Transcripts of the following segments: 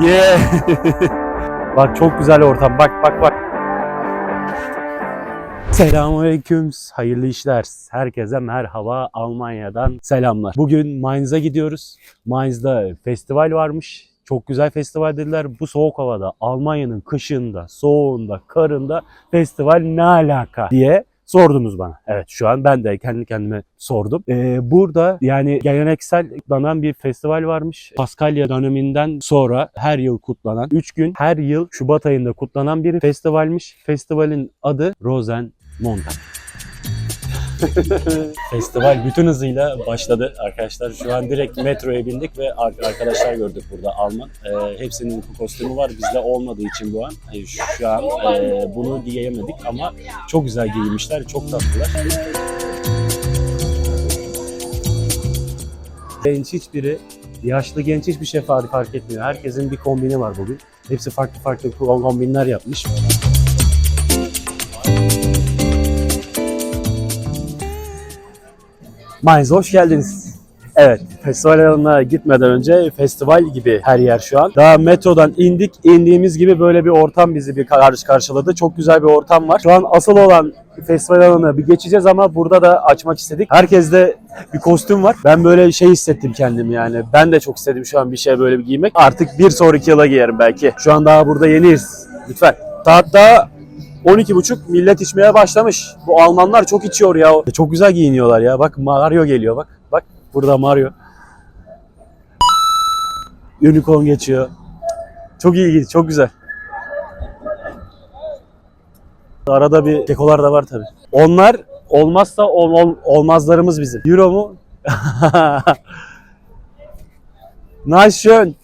Yeah. bak çok güzel ortam. Bak bak bak. Selamünaleyküm. Hayırlı işler. Herkese merhaba. Almanya'dan selamlar. Bugün Mainz'a gidiyoruz. Mainz'da festival varmış. Çok güzel festival dediler. Bu soğuk havada, Almanya'nın kışında, soğuğunda, karında festival ne alaka diye sordunuz bana. Evet şu an ben de kendi kendime sordum. Ee, burada yani geleneksel kutlanan bir festival varmış. Paskalya döneminden sonra her yıl kutlanan 3 gün her yıl Şubat ayında kutlanan bir festivalmiş. Festivalin adı Rosen Montag. Festival bütün hızıyla başladı arkadaşlar. Şu an direkt metroya bindik ve ar- arkadaşlar gördük burada Alman. Ee, hepsinin kostümü var. Bizde olmadığı için bu an. Hani şu an e, bunu giyemedik ama çok güzel giyinmişler. Çok tatlılar. Genç hiçbiri, yaşlı genç hiçbir şey fark etmiyor. Herkesin bir kombini var bugün. Hepsi farklı farklı kombinler yapmış. Mainz hoş geldiniz. Evet, festival alanına gitmeden önce festival gibi her yer şu an. Daha metrodan indik, indiğimiz gibi böyle bir ortam bizi bir karşı karşıladı. Çok güzel bir ortam var. Şu an asıl olan festival alanına bir geçeceğiz ama burada da açmak istedik. Herkeste bir kostüm var. Ben böyle şey hissettim kendimi yani. Ben de çok istedim şu an bir şey böyle bir giymek. Artık bir sonraki yıla giyerim belki. Şu an daha burada yeniyiz. Lütfen. Daha 12.30 millet içmeye başlamış. Bu Almanlar çok içiyor ya. Çok güzel giyiniyorlar ya. Bak Mario geliyor bak. Bak burada Mario. Unicorn geçiyor. Çok ilginç, çok güzel. Arada bir kekolar da var tabii. Onlar olmazsa ol- ol- olmazlarımız bizim. Euro mu? nice schön.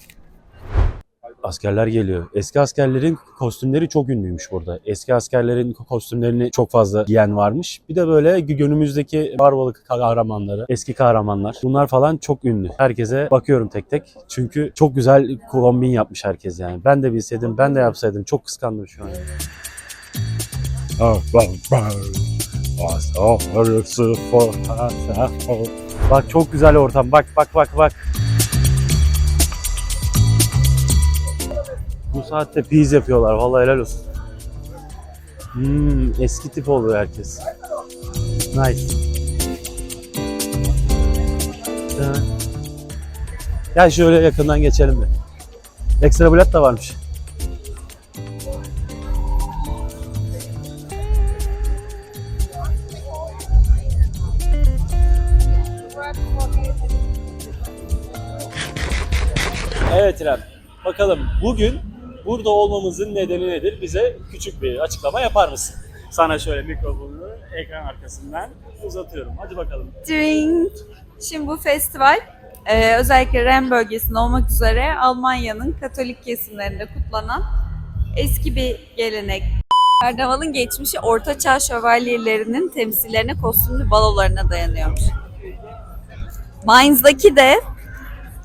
Askerler geliyor. Eski askerlerin kostümleri çok ünlüymüş burada. Eski askerlerin kostümlerini çok fazla giyen varmış. Bir de böyle günümüzdeki Marvel'lık kahramanları, eski kahramanlar. Bunlar falan çok ünlü. Herkese bakıyorum tek tek. Çünkü çok güzel kombin yapmış herkes yani. Ben de bilseydim, ben de yapsaydım. Çok kıskandım şu an. Bak çok güzel ortam. Bak bak bak bak. Saatte piz yapıyorlar. Vallahi helal olsun. Hmm, eski tip oluyor herkes. Nice. Ha. Gel şöyle yakından geçelim bir. Ekstra bilet de varmış. Evet İrem. Bakalım bugün burada olmamızın nedeni nedir? Bize küçük bir açıklama yapar mısın? Sana şöyle mikrofonu ekran arkasından uzatıyorum. Hadi bakalım. Drink. Şimdi bu festival e, özellikle Ren bölgesinde olmak üzere Almanya'nın Katolik kesimlerinde kutlanan eski bir gelenek. Karnavalın geçmişi Orta Çağ şövalyelerinin temsillerine kostümlü balolarına dayanıyormuş. Mainz'daki de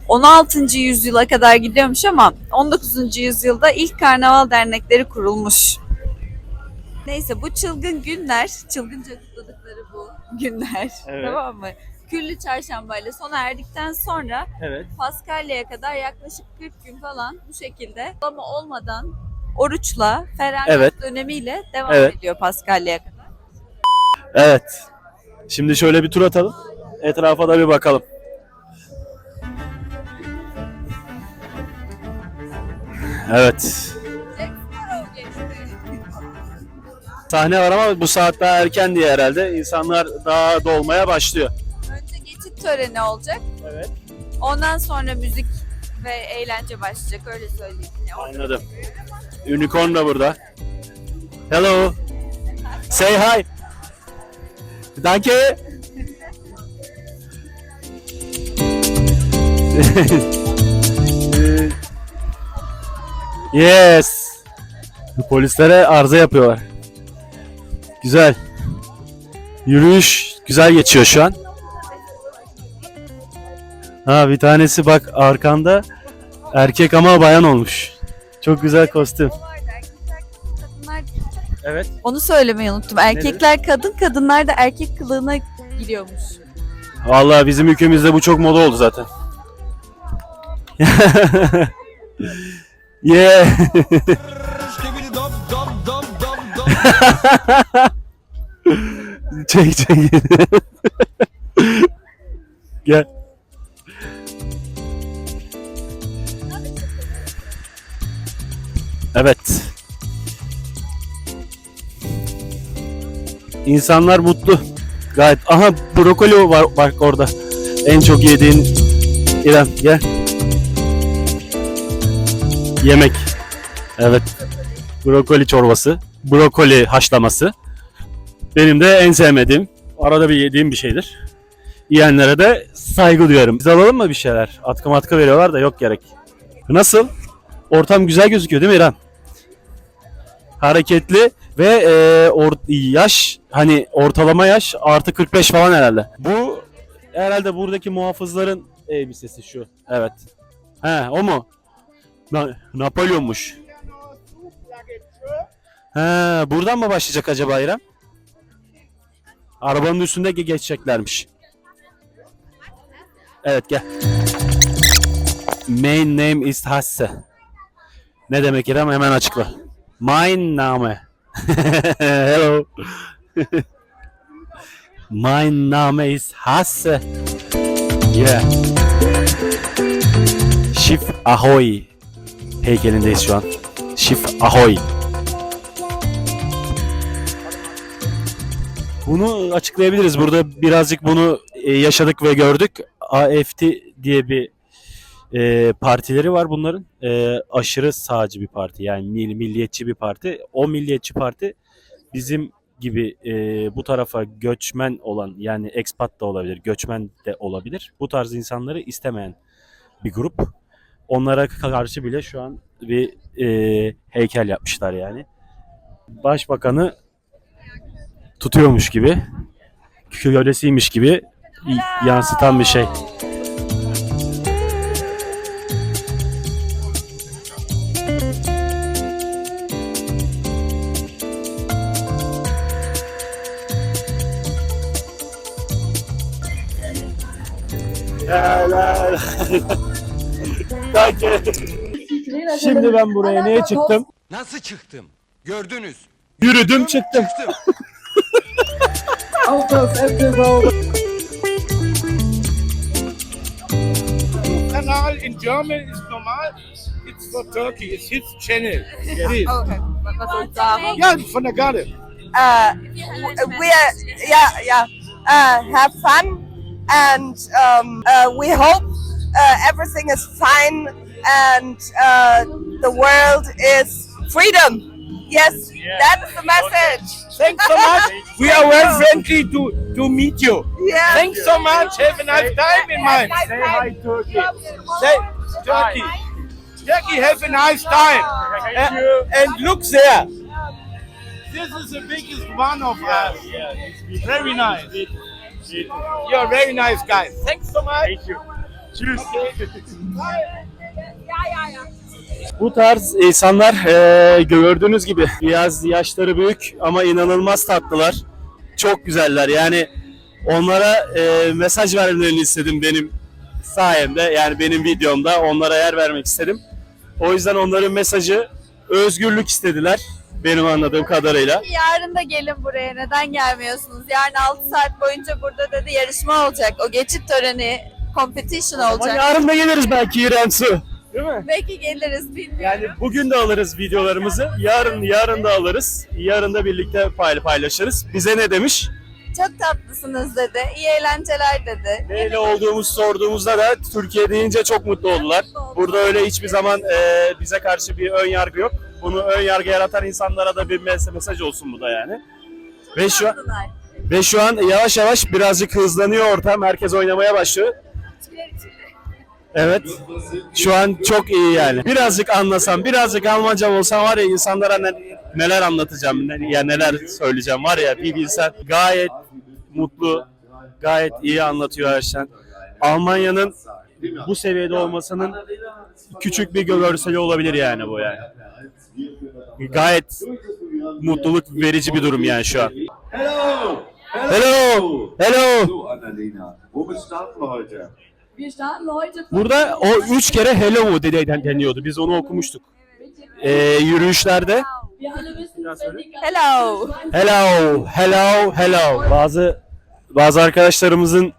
16. yüzyıla kadar gidiyormuş ama 19. yüzyılda ilk karnaval dernekleri kurulmuş. Neyse bu çılgın günler, çılgınca kutladıkları bu günler Evet. tamam mı? Küllü çarşambayla sona erdikten sonra Evet. Paskalya'ya kadar yaklaşık 40 gün falan bu şekilde ama olmadan oruçla, feragat Evet. dönemiyle devam Evet. ediyor Paskalya'ya kadar. Evet. Şimdi şöyle bir tur atalım. Etrafa da bir bakalım. Evet. Sahne var ama bu saat daha erken diye herhalde. İnsanlar daha dolmaya başlıyor. Önce geçit töreni olacak. Evet. Ondan sonra müzik ve eğlence başlayacak öyle söyleyeyim. Yani orada- Anladım. Unicorn da burada. Hello. Say hi. Danke. yes. Polislere arıza yapıyorlar. Güzel. Yürüyüş güzel geçiyor şu an. Ha bir tanesi bak arkanda erkek ama bayan olmuş. Çok güzel kostüm. Evet. Onu söylemeyi unuttum. Erkekler kadın, kadınlar da erkek kılığına giriyormuş. Vallahi bizim ülkemizde bu çok moda oldu zaten. Yeah. çek çek. Gel. Evet. İnsanlar mutlu. Gayet. Aha brokoli var bak orada. En çok yediğin İrem gel. Yemek. Evet. Brokoli çorbası. Brokoli haşlaması. Benim de en sevmediğim. Arada bir yediğim bir şeydir. Yiyenlere de saygı duyarım. Biz alalım mı bir şeyler? Atkı matkı veriyorlar da yok gerek. Nasıl? Ortam güzel gözüküyor değil mi İrem? Hareketli ve e, or- yaş hani ortalama yaş artı 45 falan herhalde. Bu herhalde buradaki muhafızların elbisesi şu. Evet. He o mu? Na- Napolyonmuş. He buradan mı başlayacak acaba İrem? Arabanın üstünde ge- geçeceklermiş. Evet gel. Main name is Hasse. Ne demek İrem hemen açıkla. Mein Name. Hello. mein Name is Hasse. Yeah. Schiff Ahoy heykelindeyiz şu an. Schiff Ahoy. Bunu açıklayabiliriz. Burada birazcık bunu e, yaşadık ve gördük. AFT diye bir e, partileri var bunların. E, aşırı sağcı bir parti. Yani mill- milliyetçi bir parti. O milliyetçi parti bizim gibi e, bu tarafa göçmen olan yani expat da olabilir, göçmen de olabilir. Bu tarz insanları istemeyen bir grup. Onlara karşı bile şu an bir e, heykel yapmışlar yani. Başbakanı tutuyormuş gibi, kölesiymiş gibi yansıtan bir şey. Şimdi ben buraya niye çıktım? Nasıl çıktım? Gördünüz. Yürüdüm çıktım. Çıktım. Kanal in German is normal. It's for Turkey. It's his channel. Please. Okay. Was ich sagen? Ja, von der Garde. uh, we are, yeah, yeah, uh, have fun, and um, uh, we hope uh, everything is fine and uh, the world is freedom. Yes, that is the message. Thanks so much. we are very friendly to, to meet you. Yeah. Thanks so much. Have a nice time in mind. Say hi, Turkey. Say, Turkey. Turkey, have a nice time. Uh, and look there. This is the biggest one of us. Yeah. Very nice. You're very nice guys. Thanks so much. Thank you. Cheers. Bu tarz insanlar eee, gördüğünüz gibi biraz yaşları büyük ama inanılmaz tatlılar. Çok güzeller. Yani onlara eee, mesaj vermelerini istedim benim sayemde. Yani benim videomda onlara yer vermek istedim. O yüzden onların mesajı özgürlük istediler benim anladığım kadarıyla. Yarın da gelin buraya. Neden gelmiyorsunuz? Yarın 6 saat boyunca burada dedi yarışma olacak. O geçit töreni, competition Ama olacak. yarın da geliriz belki İrem Su. Değil mi? Belki geliriz bilmiyorum. Yani bugün de alırız videolarımızı. Yarın yarın da alırız. Yarın da birlikte pay- paylaşırız. Bize ne demiş? Çok tatlısınız dedi. İyi eğlenceler dedi. Neyle olduğumuzu sorduğumuzda da Türkiye deyince çok mutlu oldular. Burada öyle hiçbir zaman e, bize karşı bir ön yargı yok. Bunu ön yargı yaratan insanlara da bir mes- mesaj olsun bu da yani. Ve şu an, Tatlılar. ve şu an yavaş yavaş birazcık hızlanıyor ortam. Herkes oynamaya başlıyor. Evet. Şu an çok iyi yani. Birazcık anlasam, birazcık Almanca olsam var ya insanlara ne- neler anlatacağım, ne, ya neler söyleyeceğim var ya bir bilsen. Gayet mutlu, gayet iyi anlatıyor her şey. Almanya'nın bu seviyede olmasının küçük bir görseli olabilir yani bu yani. Gayet mutluluk verici bir durum yani şu an. Hello! Hello! Hello! So, Annalena, womit starten wir heute? Burada o üç kere hello dedi- deniyordu. Biz onu okumuştuk. e, yürüyüşlerde. Hello. Hello, hello, hello. Bazı bazı arkadaşlarımızın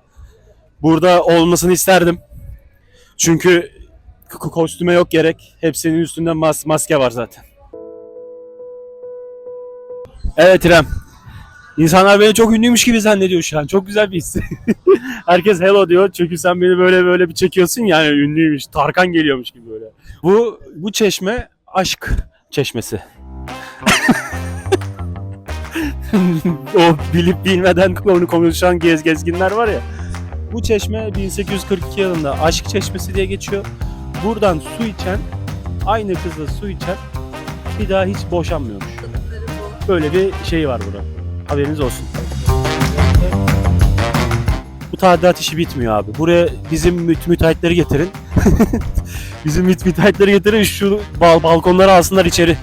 burada olmasını isterdim. Çünkü kostüme yok gerek. Hepsinin üstünde mas maske var zaten. Evet İrem. İnsanlar beni çok ünlüymüş gibi zannediyor şu an. Çok güzel bir his. Herkes hello diyor çünkü sen beni böyle böyle bir çekiyorsun yani ünlüymüş. Tarkan geliyormuş gibi böyle. Bu bu çeşme aşk çeşmesi. o bilip bilmeden onu konuşan gez gezginler var ya. Bu çeşme 1842 yılında Aşk Çeşmesi diye geçiyor. Buradan su içen, aynı kızla su içen bir daha hiç boşanmıyormuş. Böyle bir şey var burada. Haberiniz olsun. Bu tadilat işi bitmiyor abi. Buraya bizim müt müteahhitleri getirin. bizim müt müteahhitleri getirin şu bal balkonları alsınlar içeri.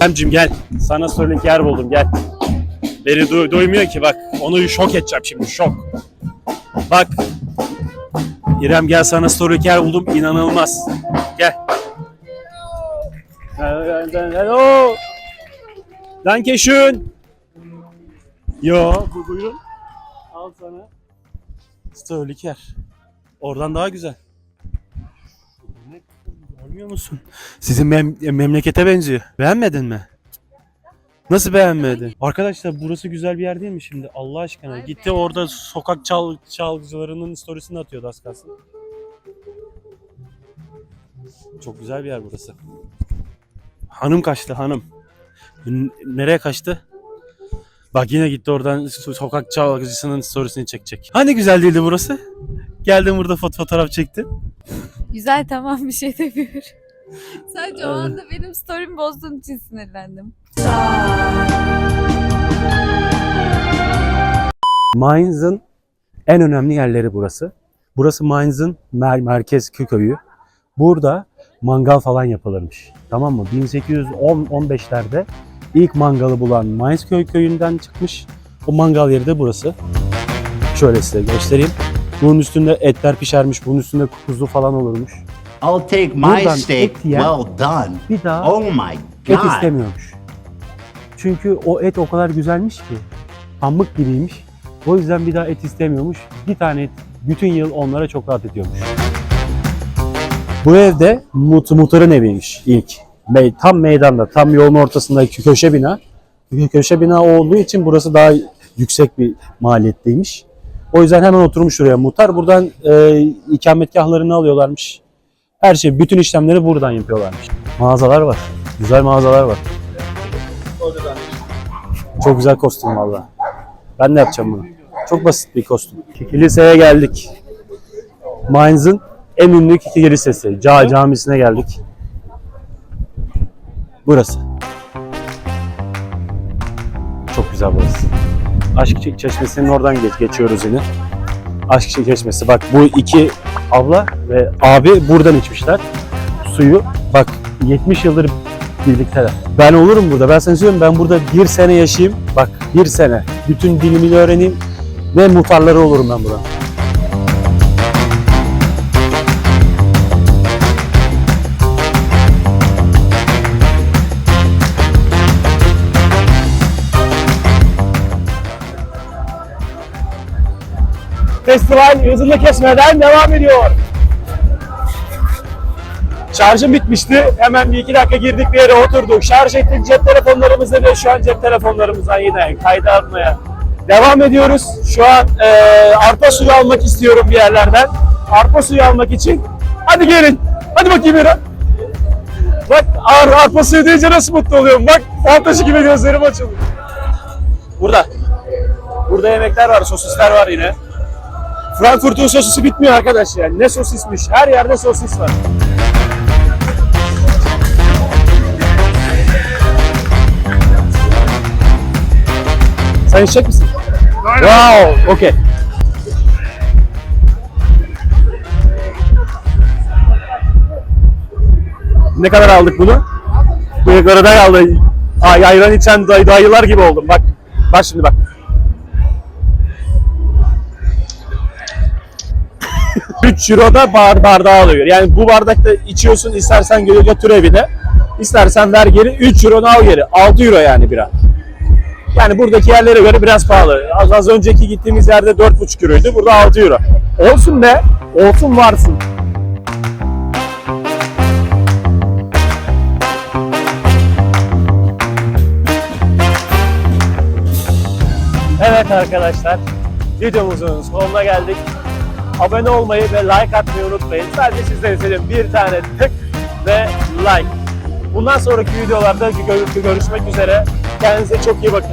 Emcim gel. Sana söyledik yer buldum gel. Beni du- duymuyor ki bak. Onu şok edeceğim şimdi şok. Bak. İrem gel sana story yer buldum inanılmaz. Gel. Hello. Danke schön. Yo bu buyurun. Al sana. Störliker. Oradan daha güzel. Görmüyor musun? Sizin mem- memlekete benziyor. Beğenmedin mi? Nasıl beğenmedin? Arkadaşlar burası güzel bir yer değil mi şimdi? Allah aşkına. Ay Gitti orada sokak çal çalgıcılarının storiesini atıyordu az kalsın. Çok güzel bir yer burası. Hanım kaçtı hanım. Nereye kaçtı? Bak yine gitti oradan so- sokak çalgıcısının storiesini çekecek. Hani güzel değildi burası? Geldim burada foto fotoğraf çektim. Güzel tamam bir şey demiyorum. Sadece o Evet. anda benim story'mi bozduğun için sinirlendim. Mainz'ın en önemli yerleri burası. Burası Mainz'ın mer- merkez kö- köyü. Burada mangal falan yapılırmış. Tamam mı? 1810-15'lerde ilk mangalı bulan Mainz köy köyünden çıkmış. O mangal yeri de burası. Şöyle size göstereyim. Bunun üstünde etler pişermiş. Bunun üstünde kuzu falan olurmuş. I'll take my Buradan steak et well done. Bir daha Oh my et god. istemiyormuş. Çünkü o et o kadar güzelmiş ki. Pamuk gibiymiş. O yüzden bir daha et istemiyormuş. Bir tane et bütün yıl onlara çok rahat ediyormuş. Bu evde mut, muhtarın eviymiş ilk. Me- Tam meydanda, tam yolun ortasındaki köşe bina. Kö- Köşe bina olduğu için burası daha yüksek bir maliyetteymiş. O yüzden hemen oturmuş oraya muhtar. Buradan e, ikametgahlarını alıyorlarmış. Her şey, bütün işlemleri buradan yapıyorlarmış. Mağazalar var. Güzel mağazalar var. Çok güzel kostüm valla. Ben de yapacağım bunu. Çok basit bir kostüm. Kiliseye geldik. Mainz'ın en ünlü kilisesi. Ca camisine geldik. Burası. Çok güzel burası. Aşk Çe- Çeşmesi'nin oradan geç geçiyoruz yine. Aşk Çe- Çeşmesi. Bak bu iki abla ve abi buradan içmişler suyu. Bak 70 yıldır birlikteler. Ben olurum burada. Ben sana söylüyorum ben burada bir sene yaşayayım. Bak bir sene. Bütün dilimi öğreneyim. Ve muhtarları olurum ben burada. Festival hızını kesmeden devam ediyor. Şarjım bitmişti. Hemen bir iki dakika girdik bir yere oturduk. Şarj ettik cep telefonlarımızı ve şu an cep telefonlarımızdan yine kayda almaya devam ediyoruz. Şu an e, arpa suyu almak istiyorum bir yerlerden. Arpa suyu almak için. Hadi gelin. Hadi bakayım İrem. Bak ar arpa suyu deyince nasıl mutlu oluyorum. Bak fantaşı gibi gözlerim açıldı. Burada. Burada yemekler var, sosisler var yine. Frankfurt'un sosisi bitmiyor arkadaş yani. Ne sosismiş. Her yerde sosis var. Sen içecek misin? Wow, okey. Ne kadar aldık bunu? Bıyıklarına aldı. Ay, ayran içen day, dayılar gibi oldum. Bak, bak şimdi bak. 3 euro da bar bardağı alıyor. Yani bu bardakta içiyorsun istersen geri götür evine. İstersen ver geri 3 euro al geri. 6 euro yani bira. Yani buradaki yerlere göre biraz pahalı. Az, az önceki gittiğimiz yerde 4,5 euroydu. Burada 6 euro. Olsun be. Olsun varsın. Evet arkadaşlar. Videomuzun sonuna geldik. Abone olmayı ve like atmayı unutmayın. Sadece sizden istediğim bir tane tık ve like. Bundan sonraki videolarda gö- görüşmek üzere. Kendinize çok iyi bakın.